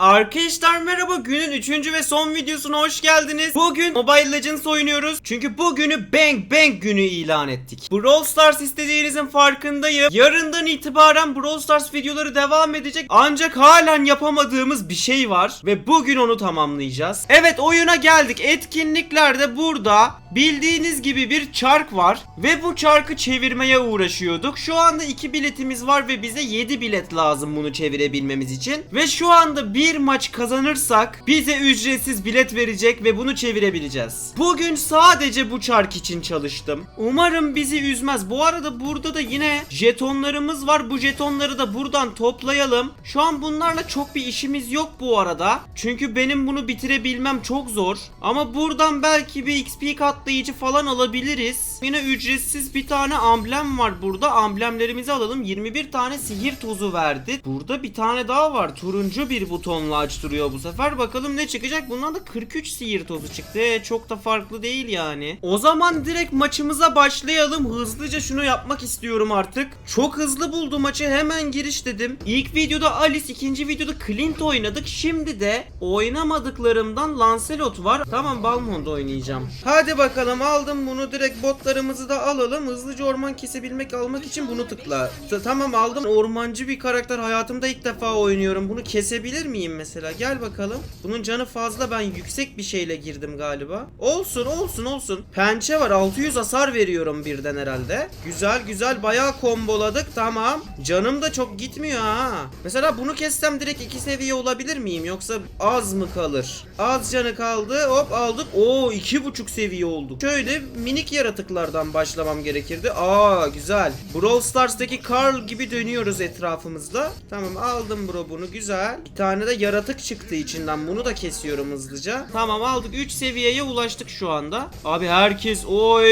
Arkadaşlar merhaba günün 3. ve son videosuna hoş geldiniz. Bugün Mobile Legends oynuyoruz. Çünkü bugünü Bang Bang günü ilan ettik. Brawl Stars istediğinizin farkındayım. Yarından itibaren Brawl Stars videoları devam edecek. Ancak halen yapamadığımız bir şey var. Ve bugün onu tamamlayacağız. Evet oyuna geldik. Etkinliklerde burada bildiğiniz gibi bir çark var. Ve bu çarkı çevirmeye uğraşıyorduk. Şu anda 2 biletimiz var ve bize 7 bilet lazım bunu çevirebilmemiz için. Ve şu anda bir maç kazanırsak bize ücretsiz bilet verecek ve bunu çevirebileceğiz. Bugün sadece bu çark için çalıştım. Umarım bizi üzmez. Bu arada burada da yine jetonlarımız var. Bu jetonları da buradan toplayalım. Şu an bunlarla çok bir işimiz yok bu arada. Çünkü benim bunu bitirebilmem çok zor. Ama buradan belki bir XP katlayıcı falan alabiliriz. Yine ücretsiz bir tane amblem var burada. Amblemlerimizi alalım. 21 tane sihir tozu verdi. Burada bir tane daha var. Turuncu bir butonla açtırıyor bu sefer. Bakalım ne çıkacak? Bundan da 43 sihir tozu çıktı. Çok da farklı değil yani. O zaman direkt maçımıza başlayalım. Hızlıca şunu yapmak istiyorum artık. Çok hızlı buldu maçı. Hemen giriş dedim. İlk videoda Alice, ikinci videoda Clint oynadık. Şimdi de oynamadıklarımdan Lancelot var. Tamam Balmond oynayacağım. Hadi bakalım aldım bunu. Direkt botlarımızı da alalım. Hızlıca orman kesebilmek almak için bunu tıkla. Tamam aldım. Ormancı bir karakter hayatımda ilk defa oynuyorum. Bunu kesebilir miyim mesela? Gel bakalım. Bunun canı fazla. Ben yüksek bir şeyle girdim galiba. Olsun olsun olsun. Pençe var. 600 hasar veriyorum birden herhalde. Güzel güzel. Bayağı komboladık. Tamam. Canım da çok gitmiyor ha. Mesela bunu kessem direkt 2 seviye olabilir miyim? Yoksa az mı kalır? Az canı kaldı. Hop aldık. Oo 2,5 seviye olduk. Şöyle minik yaratıklardan başlamam gerekirdi. Aa güzel. Brawl Stars'taki Carl gibi dönüyoruz etrafımızda. Tamam aldım bro bunu güzel. Bir tane de yaratık çıktı içinden. Bunu da kesiyorum hızlıca. Tamam aldık 3 seviyeye ulaştık şu anda. Abi herkes oy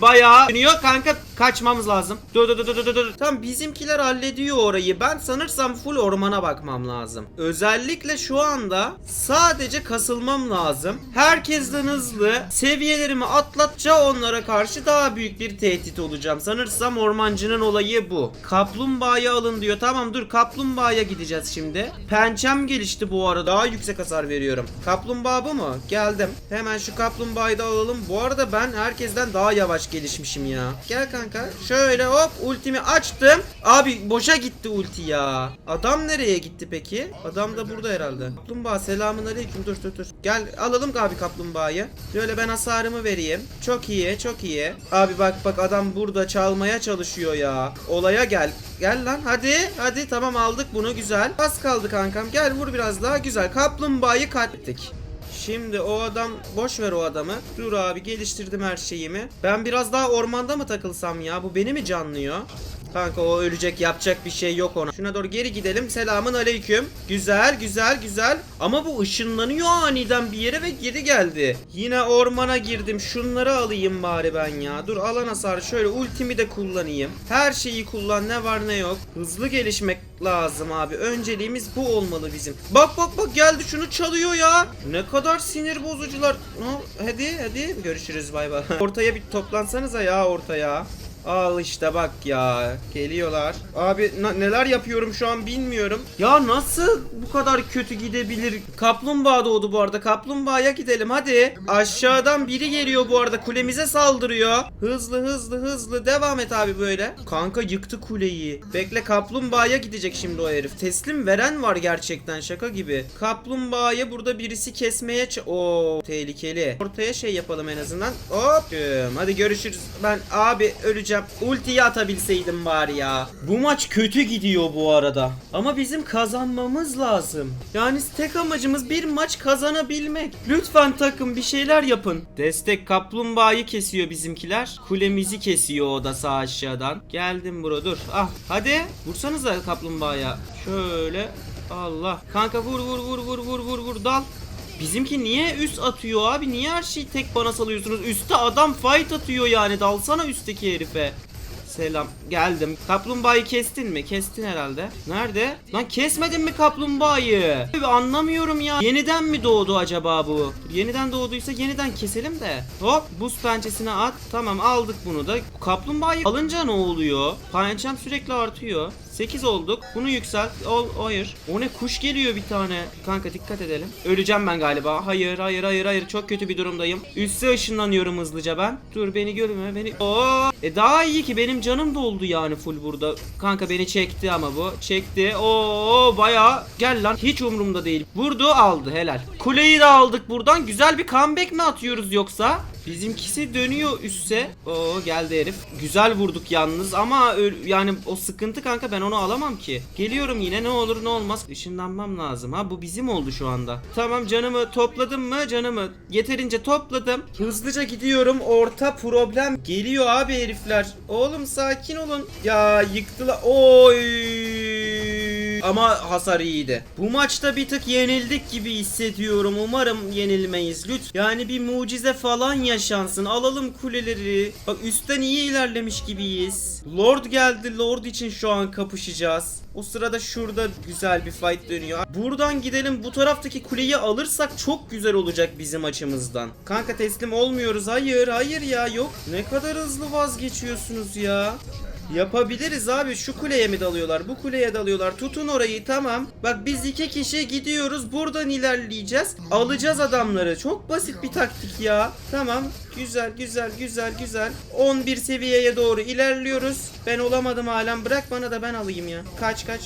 bayağı dönüyor kanka kaçmamız lazım. Dur dur dur dur dur. Tamam bizimkiler hallediyor orayı. Ben sanırsam full ormana bakmam lazım. Özellikle şu anda sadece kasılmam lazım. Herkesten hızlı seviyelerimi atlatça onlara karşı daha büyük bir tehdit olacağım. Sanırsam ormancının olayı bu. Kaplumbağayı alın diyor. Tamam dur kaplumbağaya gideceğiz şimdi. Pençem gelişti bu arada. Daha yüksek hasar veriyorum. Kaplumbağa bu mu? Geldim. Hemen şu kaplumbağayı da alalım. Bu arada ben herkesten daha yavaş gelişmişim ya. Gel kanka. Şöyle hop ultimi açtım. Abi boşa gitti ulti ya. Adam nereye gitti peki? Adam da burada herhalde. Kaplumbağa selamun aleyküm. Dur dur dur. Gel alalım abi kaplumbağayı. Şöyle ben hasarımı vereyim. Çok iyi çok iyi. Abi bak bak adam burada çalmaya çalışıyor ya. Olaya gel. Gel lan hadi hadi tamam aldık bunu güzel. Az kaldı kankam gel vur biraz daha güzel. Kaplumbağayı katlettik. Şimdi o adam boş ver o adamı. Dur abi geliştirdim her şeyimi. Ben biraz daha ormanda mı takılsam ya? Bu beni mi canlıyor? Kanka o ölecek yapacak bir şey yok ona. Şuna doğru geri gidelim. Selamın aleyküm. Güzel güzel güzel. Ama bu ışınlanıyor aniden bir yere ve geri geldi. Yine ormana girdim. Şunları alayım bari ben ya. Dur alan hasarı şöyle ultimi de kullanayım. Her şeyi kullan ne var ne yok. Hızlı gelişmek lazım abi. Önceliğimiz bu olmalı bizim. Bak bak bak geldi şunu çalıyor ya. Ne kadar sinir bozucular. No, hadi hadi görüşürüz bay bay. Ortaya bir toplansanıza ya ortaya. Al işte bak ya. Geliyorlar. Abi neler yapıyorum şu an bilmiyorum. Ya nasıl bu kadar kötü gidebilir? Kaplumbağa doğdu bu arada. Kaplumbağaya gidelim hadi. Aşağıdan biri geliyor bu arada. Kulemize saldırıyor. Hızlı hızlı hızlı. Devam et abi böyle. Kanka yıktı kuleyi. Bekle kaplumbağaya gidecek şimdi o herif. Teslim veren var gerçekten şaka gibi. Kaplumbağayı burada birisi kesmeye ç- Oo tehlikeli. Ortaya şey yapalım en azından. Hop. Hadi görüşürüz. Ben abi öleceğim. Ultiyi atabilseydim bari ya. Bu maç kötü gidiyor bu arada. Ama bizim kazanmamız lazım. Yani tek amacımız bir maç kazanabilmek. Lütfen takım bir şeyler yapın. Destek kaplumbağayı kesiyor bizimkiler. Kulemizi kesiyor o da sağ aşağıdan. Geldim bro dur. Ah hadi. Vursanıza kaplumbağaya. Şöyle. Allah. Kanka vur vur vur vur vur vur vur dal. Bizimki niye üst atıyor abi? Niye her şeyi tek bana salıyorsunuz? Üste adam fight atıyor yani. Dalsana üstteki herife. Selam. Geldim. Kaplumbağayı kestin mi? Kestin herhalde. Nerede? Lan kesmedin mi kaplumbağayı? Abi anlamıyorum ya. Yeniden mi doğdu acaba bu? Yeniden doğduysa yeniden keselim de. Hop buz pençesine at. Tamam aldık bunu da. Kaplumbağayı alınca ne oluyor? Pençem sürekli artıyor. 8 olduk. Bunu yükselt. Ol, hayır. O ne kuş geliyor bir tane. Kanka dikkat edelim. Öleceğim ben galiba. Hayır hayır hayır hayır. Çok kötü bir durumdayım. Üste ışınlanıyorum hızlıca ben. Dur beni görme beni. Oo. E daha iyi ki benim canım doldu yani full burada. Kanka beni çekti ama bu. Çekti. Oo bayağı. Gel lan. Hiç umurumda değil. Vurdu aldı helal. Kuleyi de aldık buradan. Güzel bir comeback mi atıyoruz yoksa? Bizimkisi dönüyor üste. Oo geldi herif. Güzel vurduk yalnız ama yani o sıkıntı kanka ben onu alamam ki. Geliyorum yine ne olur ne olmaz. Işınlanmam lazım ha bu bizim oldu şu anda. Tamam canımı topladım mı canımı yeterince topladım. Hızlıca gidiyorum orta problem. Geliyor abi herifler. Oğlum sakin olun. Ya yıktılar. Oy. Ama hasar iyiydi. Bu maçta bir tık yenildik gibi hissediyorum. Umarım yenilmeyiz. Lütfen. Yani bir mucize falan yaşansın. Alalım kuleleri. Bak üstten iyi ilerlemiş gibiyiz. Lord geldi. Lord için şu an kapışacağız. O sırada şurada güzel bir fight dönüyor. Buradan gidelim. Bu taraftaki kuleyi alırsak çok güzel olacak bizim açımızdan. Kanka teslim olmuyoruz. Hayır, hayır ya yok. Ne kadar hızlı vazgeçiyorsunuz ya. Yapabiliriz abi. Şu kuleye mi dalıyorlar? Bu kuleye dalıyorlar. Tutun orayı tamam. Bak biz iki kişi gidiyoruz. Buradan ilerleyeceğiz. Alacağız adamları. Çok basit bir taktik ya. Tamam güzel güzel güzel güzel. 11 seviyeye doğru ilerliyoruz. Ben olamadım halen. Bırak bana da ben alayım ya. Kaç kaç?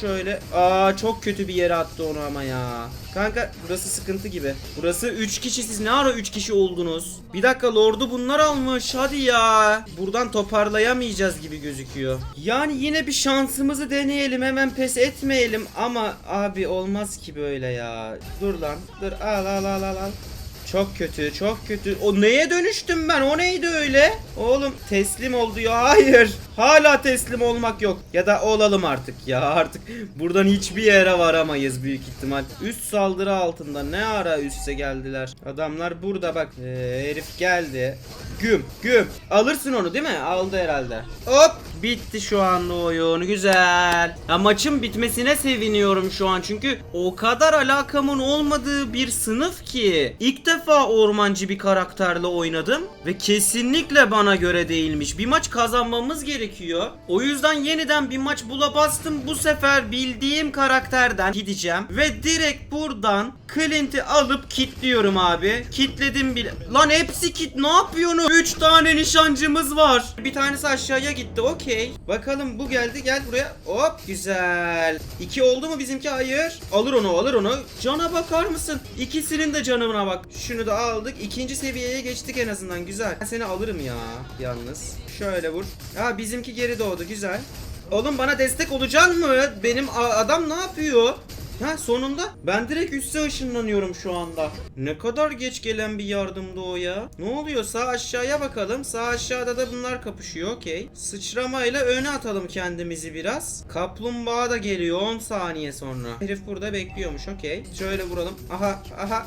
Şöyle. Aa çok kötü bir yere attı onu ama ya. Kanka burası sıkıntı gibi. Burası 3 kişi. Siz ne ara 3 kişi oldunuz? Bir dakika lordu bunlar almış. Hadi ya. Buradan toparlayamayacağız gibi gözüküyor. Yani yine bir şansımızı deneyelim. Hemen pes etmeyelim. Ama abi olmaz ki böyle ya. Dur lan. Dur. Al al al al al çok kötü, çok kötü. O neye dönüştüm ben? O neydi öyle? Oğlum teslim oldu ya. Hayır. Hala teslim olmak yok. Ya da olalım artık ya. Artık buradan hiçbir yere varamayız büyük ihtimal. Üst saldırı altında ne ara üste geldiler. Adamlar burada bak. Ee, herif geldi. Güm, güm. Alırsın onu değil mi? Aldı herhalde. Hop. Bitti şu anda oyun. Güzel. Ya maçın bitmesine seviniyorum şu an. Çünkü o kadar alakamın olmadığı bir sınıf ki. İlk defa ormancı bir karakterle oynadım. Ve kesinlikle bana göre değilmiş. Bir maç kazanmamız gerekiyor. O yüzden yeniden bir maç bula bastım. Bu sefer bildiğim karakterden gideceğim. Ve direkt buradan Clint'i alıp kitliyorum abi. Kitledim bile. Lan hepsi kit ne yapıyorsun? 3 tane nişancımız var. Bir tanesi aşağıya gitti. Okey. Bakalım bu geldi. Gel buraya. Hop güzel. 2 oldu mu bizimki? Hayır. Alır onu alır onu. Cana bakar mısın? İkisinin de canına bak. Şunu da aldık. İkinci seviyeye geçtik en azından. Güzel. Ben seni alırım ya. Yalnız. Şöyle vur. Ha bizimki geri doğdu. Güzel. Oğlum bana destek olacaksın mı? Benim adam ne yapıyor? Ha sonunda ben direkt üste ışınlanıyorum şu anda. Ne kadar geç gelen bir yardımdı o ya. Ne oluyor sağ aşağıya bakalım. Sağ aşağıda da bunlar kapışıyor okey. Sıçramayla öne atalım kendimizi biraz. Kaplumbağa da geliyor 10 saniye sonra. Herif burada bekliyormuş okey. Şöyle vuralım. Aha aha.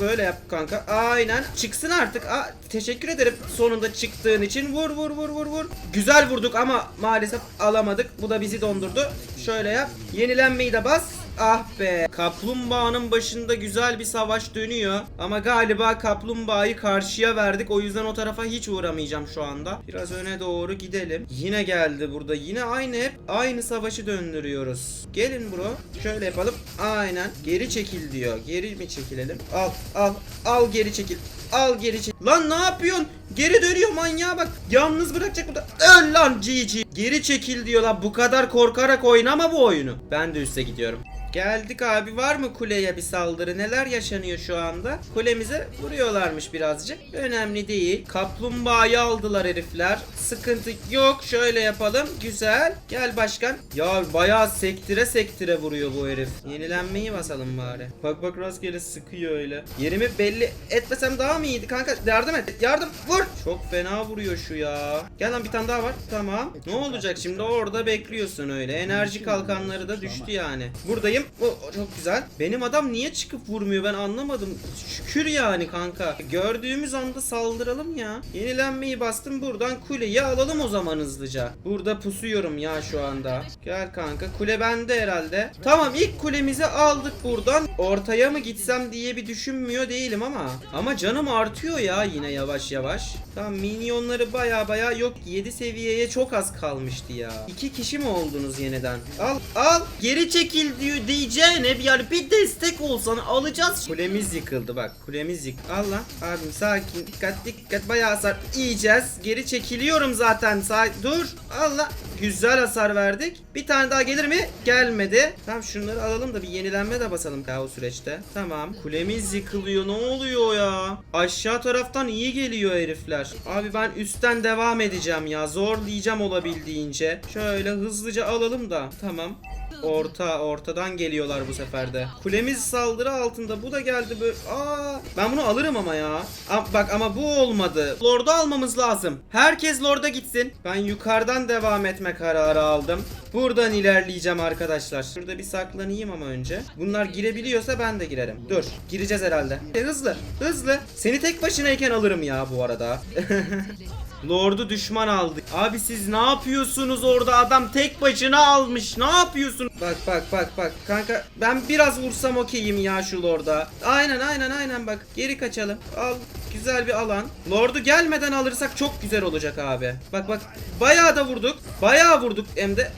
Böyle yap kanka. Aynen. Çıksın artık. Aa, teşekkür ederim sonunda çıktığın için. Vur vur vur vur vur. Güzel vurduk ama maalesef alamadık. Bu da bizi dondurdu. Şöyle yap. Yenilenmeyi de bas. Ah be. Kaplumbağanın başında güzel bir savaş dönüyor. Ama galiba kaplumbağayı karşıya verdik. O yüzden o tarafa hiç uğramayacağım şu anda. Biraz öne doğru gidelim. Yine geldi burada. Yine aynı hep aynı savaşı döndürüyoruz. Gelin bro. Şöyle yapalım. Aynen. Geri çekil diyor. Geri mi çekilelim? Al al al geri çekil. Al geri çekil. Lan ne yapıyorsun? Geri dönüyor manyağa bak. Yalnız bırakacak burada. Öl lan GG. Geri çekil diyor lan. Bu kadar korkarak oynama bu oyunu. Ben de üste gidiyorum. Geldik abi var mı kuleye bir saldırı? Neler yaşanıyor şu anda? Kulemize vuruyorlarmış birazcık. Önemli değil. Kaplumbağayı aldılar herifler. Sıkıntı yok şöyle yapalım. Güzel. Gel başkan. Ya bayağı sektire sektire vuruyor bu herif. Yenilenmeyi basalım bari. Bak bak rastgele sıkıyor öyle. Yerimi belli etmesem daha mı iyiydi? Kanka yardım et. Yardım. Vur. Çok fena vuruyor şu ya. Gel lan bir tane daha var. Tamam. Ne olacak şimdi? Orada bekliyorsun öyle. Enerji kalkanları da düştü yani. Buradayım Alayım. O, çok güzel. Benim adam niye çıkıp vurmuyor ben anlamadım. Şükür yani kanka. Gördüğümüz anda saldıralım ya. Yenilenmeyi bastım buradan kuleyi alalım o zaman hızlıca. Burada pusuyorum ya şu anda. Gel kanka kule bende herhalde. Tamam ilk kulemizi aldık buradan. Ortaya mı gitsem diye bir düşünmüyor değilim ama. Ama canım artıyor ya yine yavaş yavaş. Tamam minyonları baya baya yok 7 seviyeye çok az kalmıştı ya. İki kişi mi oldunuz yeniden? Al al geri çekil diyor diyeceğine bir yani bir destek olsan alacağız. Kulemiz yıkıldı bak kulemiz yık. Al lan abim sakin dikkat dikkat bayağı hasar yiyeceğiz. Geri çekiliyorum zaten sağ dur Allah güzel hasar verdik. Bir tane daha gelir mi? Gelmedi. Tamam şunları alalım da bir yenilenme de basalım ya o süreçte. Tamam kulemiz yıkılıyor ne oluyor ya? Aşağı taraftan iyi geliyor herifler. Abi ben üstten devam edeceğim ya zorlayacağım olabildiğince. Şöyle hızlıca alalım da tamam. Orta, ortadan geliyorlar bu sefer de. Kulemiz saldırı altında. Bu da geldi böyle. Aa, ben bunu alırım ama ya. A- bak ama bu olmadı. Lord'u almamız lazım. Herkes Lord'a gitsin. Ben yukarıdan devam etme kararı aldım. Buradan ilerleyeceğim arkadaşlar. Şurada bir saklanayım ama önce. Bunlar girebiliyorsa ben de girerim. Dur. Gireceğiz herhalde. E, hızlı. Hızlı. Seni tek başınayken alırım ya bu arada. Lord'u düşman aldık. Abi siz ne yapıyorsunuz orada? Adam tek başına almış. Ne yapıyorsun? Bak bak bak bak. Kanka ben biraz vursam okeyim ya şu Lord'a. Aynen aynen aynen bak. Geri kaçalım. Al. Güzel bir alan. Lord'u gelmeden alırsak çok güzel olacak abi. Bak bak. Bayağı da vurduk. Bayağı vurduk hem de.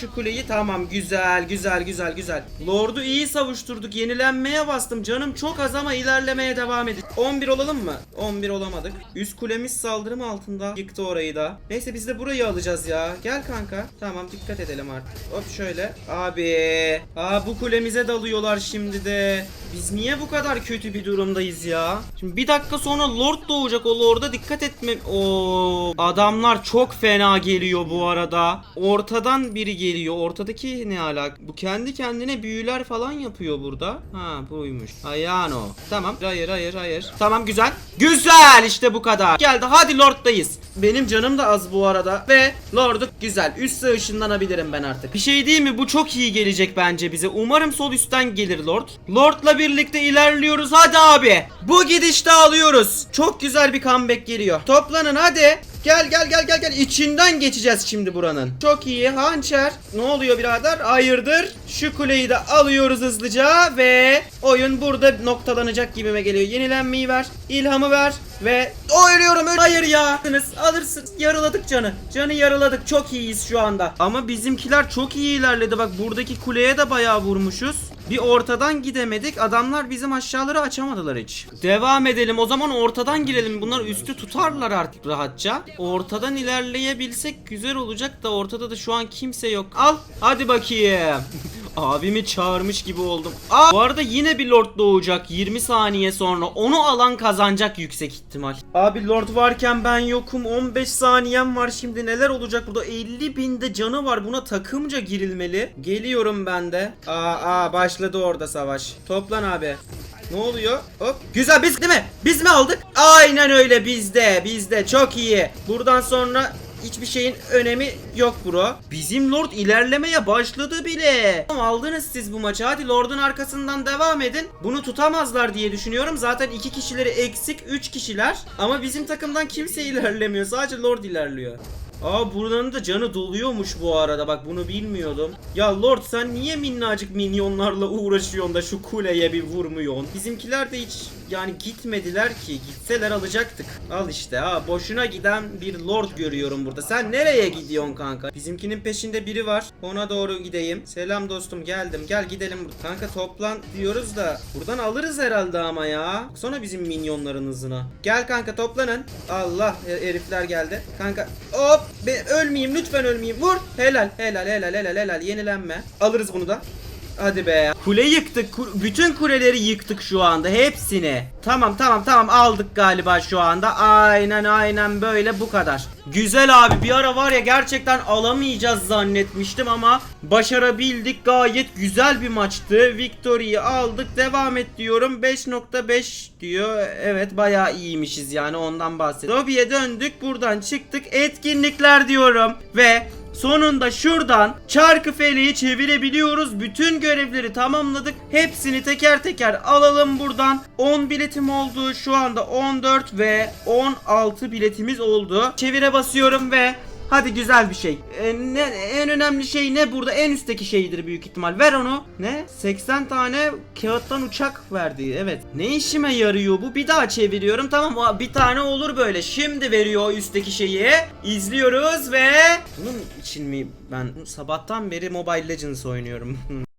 Şu kuleyi tamam güzel güzel güzel güzel. Lord'u iyi savuşturduk. Yenilenmeye bastım. Canım çok az ama ilerlemeye devam edin. 11 olalım mı? 11 olamadık. Üst kulemiz saldırım altında. Yıktı orayı da. Neyse biz de burayı alacağız ya. Gel kanka. Tamam dikkat edelim artık. Hop şöyle. Abi. Aa bu kulemize dalıyorlar şimdi de. Biz niye bu kadar kötü bir durumdayız ya? Şimdi bir dakika sonra Lord doğacak. O Lord'a dikkat etme. Oo, adamlar çok fena geliyor bu arada. Ortadan biri geliyor. Ortadaki ne alak? Bu kendi kendine büyüler falan yapıyor burada. Ha buymuş. Ayano. Tamam. Hayır hayır hayır. Tamam güzel. Güzel işte bu kadar. Geldi. Hadi Lord'dayız. Benim canım da az bu arada. Ve Lord'u güzel. Üste ışınlanabilirim ben artık. Bir şey değil mi? Bu çok iyi gelecek bence bize. Umarım sol üstten gelir Lord. Lord'la birlikte ilerliyoruz. Hadi abi. Bu gidişte alıyoruz. Çok güzel bir comeback geliyor. Toplanın hadi. Gel gel gel gel gel. İçinden geçeceğiz şimdi buranın. Çok iyi. Hançer. Ne oluyor birader? Hayırdır? Şu kuleyi de alıyoruz hızlıca ve oyun burada noktalanacak gibime geliyor. Yenilenmeyi ver. ilhamı ver ve öl- Hayır ya. Alırsınız. Yarıladık canı. Canı yarıladık. Çok iyiyiz şu anda. Ama bizimkiler çok iyi ilerledi. Bak buradaki kuleye de bayağı vurmuşuz. Bir ortadan gidemedik. Adamlar bizim aşağıları açamadılar hiç. Devam edelim. O zaman ortadan girelim. Bunlar üstü tutarlar artık rahatça. Ortadan ilerleyebilsek güzel olacak da ortada da şu an kimse yok. Al. Hadi bakayım. Abimi çağırmış gibi oldum. Aa, bu arada yine bir lord doğacak 20 saniye sonra. Onu alan kazanacak yüksek ihtimal. Abi lord varken ben yokum. 15 saniyem var şimdi. Neler olacak burada? 50 binde canı var. Buna takımca girilmeli. Geliyorum ben de. Aa, aa başladı orada savaş. Toplan abi. Ne oluyor? Hop. Güzel biz değil mi? Biz mi aldık? Aynen öyle bizde. Bizde. Çok iyi. Buradan sonra hiçbir şeyin önemi yok bro. Bizim Lord ilerlemeye başladı bile. Tamam, Aldınız siz bu maçı. Hadi Lord'un arkasından devam edin. Bunu tutamazlar diye düşünüyorum. Zaten iki kişileri eksik. Üç kişiler. Ama bizim takımdan kimse ilerlemiyor. Sadece Lord ilerliyor. Aa buranın da canı doluyormuş bu arada bak bunu bilmiyordum. Ya Lord sen niye minnacık minyonlarla uğraşıyorsun da şu kuleye bir vurmuyorsun? Bizimkiler de hiç yani gitmediler ki. Gitseler alacaktık. Al işte ha boşuna giden bir Lord görüyorum burada. Sen nereye gidiyorsun kanka? Bizimkinin peşinde biri var. Ona doğru gideyim. Selam dostum geldim. Gel gidelim. Kanka toplan diyoruz da buradan alırız herhalde ama ya. Sonra bizim minyonların hızına. Gel kanka toplanın. Allah her- herifler geldi. Kanka hop ben ölmeyeyim lütfen ölmeyeyim. Vur. Helal helal helal helal helal yenilenme. Alırız bunu da. Hadi be. Kule yıktık. Ku- bütün kuleleri yıktık şu anda. Hepsini. Tamam tamam tamam aldık galiba şu anda. Aynen aynen böyle bu kadar. Güzel abi bir ara var ya gerçekten alamayacağız zannetmiştim ama başarabildik. Gayet güzel bir maçtı. Victory'yi aldık. Devam et diyorum. 5.5 diyor. Evet bayağı iyiymişiz yani ondan bahsediyorum. Lobby'ye döndük. Buradan çıktık. Etkinlikler diyorum. Ve Sonunda şuradan çarkı feleği çevirebiliyoruz. Bütün görevleri tamamladık. Hepsini teker teker alalım buradan. 10 biletim oldu. Şu anda 14 ve 16 biletimiz oldu. Çevire basıyorum ve Hadi güzel bir şey. E, ne, en önemli şey ne burada? En üstteki şeydir büyük ihtimal. Ver onu. Ne? 80 tane kağıttan uçak verdi. Evet. Ne işime yarıyor bu? Bir daha çeviriyorum. Tamam bir tane olur böyle. Şimdi veriyor üstteki şeyi. İzliyoruz ve bunun için mi ben sabahtan beri Mobile Legends oynuyorum.